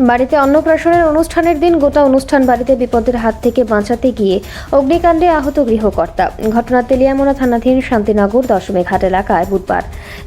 বাড়িতে অন্নপ্রাশনের অনুষ্ঠানের দিন গোটা অনুষ্ঠান বাড়িতে বিপদের হাত থেকে বাঁচাতে গিয়ে অগ্নিকাণ্ডে আহত গৃহকর্তা। ঘটনা তেলিয়ামোনা থানাধীন শান্তিনগর দশমী ঘাট এলাকায় বুধবার।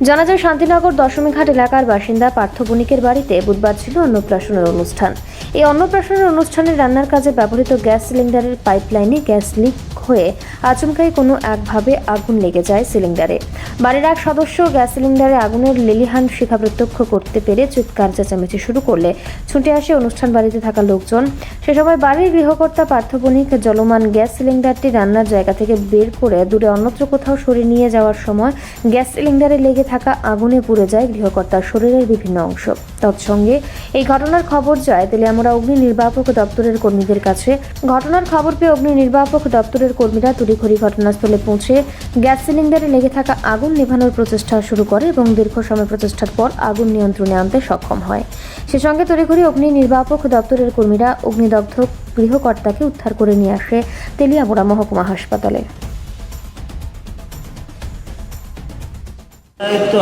জানা যায়, শান্তিনগর দশমী ঘাট এলাকার বাসিন্দা পার্থ বণিকের বাড়িতে বুধবার ছিল অন্নপ্রাশনের অনুষ্ঠান। এই অন্নপ্রাশনের অনুষ্ঠানে রান্নার কাজে ব্যবহৃত গ্যাস সিলিন্ডারের পাইপলাইনে গ্যাস লিক হয়ে আচমকাই কোনো একভাবে আগুন লেগে যায় সিলিন্ডারে। বাড়ির এক সদস্য গ্যাস সিলিন্ডারে আগুনের লেলিহান শিখা প্রত্যক্ষ করতে পেরে চিৎকার চেঁচামেচি শুরু করলে ছুটে আসে অনুষ্ঠান বাড়িতে থাকা লোকজন। সে সময় বাড়ির গৃহকর্তা পার্থবণিক জলমান গ্যাস সিলিন্ডারটি রান্নার জায়গা থেকে বের করে দূরে অন্যত্র কোথাও সরিয়ে নিয়ে যাওয়ার সময় গ্যাস সিলিন্ডারে লেগে থাকা আগুনে পুড়ে যায় গৃহকর্তার শরীরের বিভিন্ন অংশ। তৎসঙ্গে এই ঘটনার খবর যায় তেলিয়ামোড়া অগ্নি নির্বাপক দপ্তরের কর্মীদের কাছে। ঘটনার খবর পেয়ে অগ্নি নির্বাপক দপ্তরের কর্মীরা তড়িঘড়ি ঘটনাস্থলে পৌঁছে গ্যাস সিলিন্ডারে লেগে থাকা আগুন নেভানোর প্রচেষ্টা শুরু করে এবং দীর্ঘ সময় প্রচেষ্টার পর আগুন নিয়ন্ত্রণে আনতে সক্ষম হয়। সে সঙ্গে তড়িঘড়ি অগ্নি নির্বাপক দপ্তরের কর্মীরা অগ্নিদগ্ধ গৃহকর্তাকে উদ্ধার করে নিয়ে আসে তেলিয়ামোড়া মহকুমা হাসপাতালে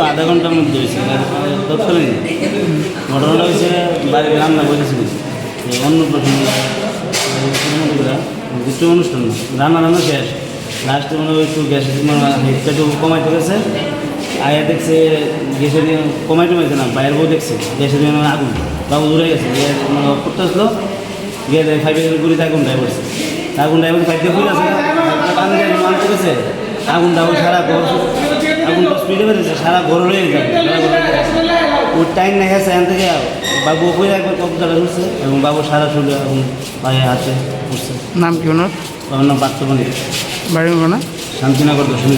আধা ঘণ্টার মধ্যে হয়েছে ঘটনাটা হয়েছে রান্না অনুষ্ঠান। রান্না রান্না শেষ লাস্টে মানে একটু গ্যাসের হিটটা একটু কমাইতে গেছে আয়া দেখছে গ্যাসের দিয়ে কমাই টমাইছে না বাইরের বউ দেখছে গ্যাসের দিয়ে মানে আগুন। বাবু দূরে গেছে গিয়ে মানে করতে আসলো গিয়ে ফাইভ গুড়িতে আগুন ড্রাইভ করছে আগুন ড্রাইভ ফাইভ দিয়ে ফুল আছে মানতে গেছে আগুন ডাবল সারা ঘর আগুনটা স্পিডে বেড়েছে সারা ঘর হয়ে যাবে। ওর টাইম নেই গেছে এখান থেকে বাবু ওপরে একবার কবজাটা ঘুরছে এবং বাবু সারা শরীরে এখন পায়ে হাতে ঘুরছে নাম কি ওনার? আমার নাম পার্থবণী বাড়ি না শান্তিনগর দশমী